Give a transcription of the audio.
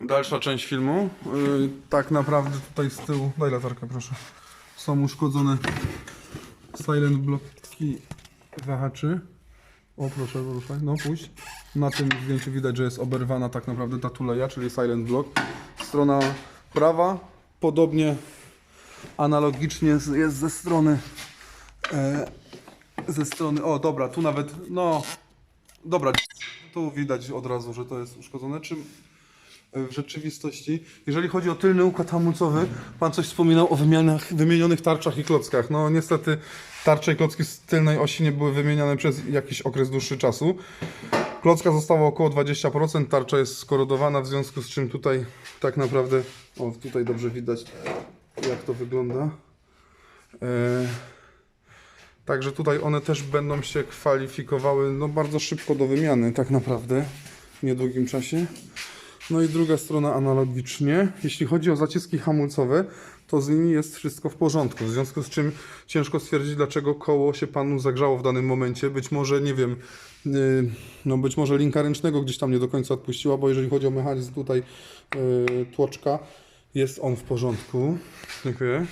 Dalsza część filmu. Yy, tak naprawdę tutaj z tyłu, daj latarkę proszę, są uszkodzone silent bloki wahaczy. O proszę, ruszaj, no pójść. Na tym zdjęciu widać, że jest oberwana tak naprawdę ta tuleja, czyli silent block. Strona prawa, podobnie analogicznie jest ze strony e, ze strony, o dobra, tu nawet, no dobra, tu widać od razu, że to jest uszkodzone. Czym w rzeczywistości, jeżeli chodzi o tylny układ hamulcowy, pan coś wspominał o wymianach, wymienionych tarczach i klockach. No niestety tarcze i klocki z tylnej osi nie były wymieniane przez jakiś okres dłuższy czasu. Klocka została około 20%, tarcza jest skorodowana, w związku z czym tutaj tak naprawdę, o tutaj dobrze widać jak to wygląda. E, Także tutaj one też będą się kwalifikowały no, bardzo szybko do wymiany, tak naprawdę, w niedługim czasie. No i druga strona analogicznie. Jeśli chodzi o zaciski hamulcowe, to z nimi jest wszystko w porządku. W związku z czym ciężko stwierdzić, dlaczego koło się panu zagrzało w danym momencie. Być może, nie wiem, yy, no być może linka ręcznego gdzieś tam nie do końca odpuściła, bo jeżeli chodzi o mechanizm tutaj yy, tłoczka, jest on w porządku. Dziękuję.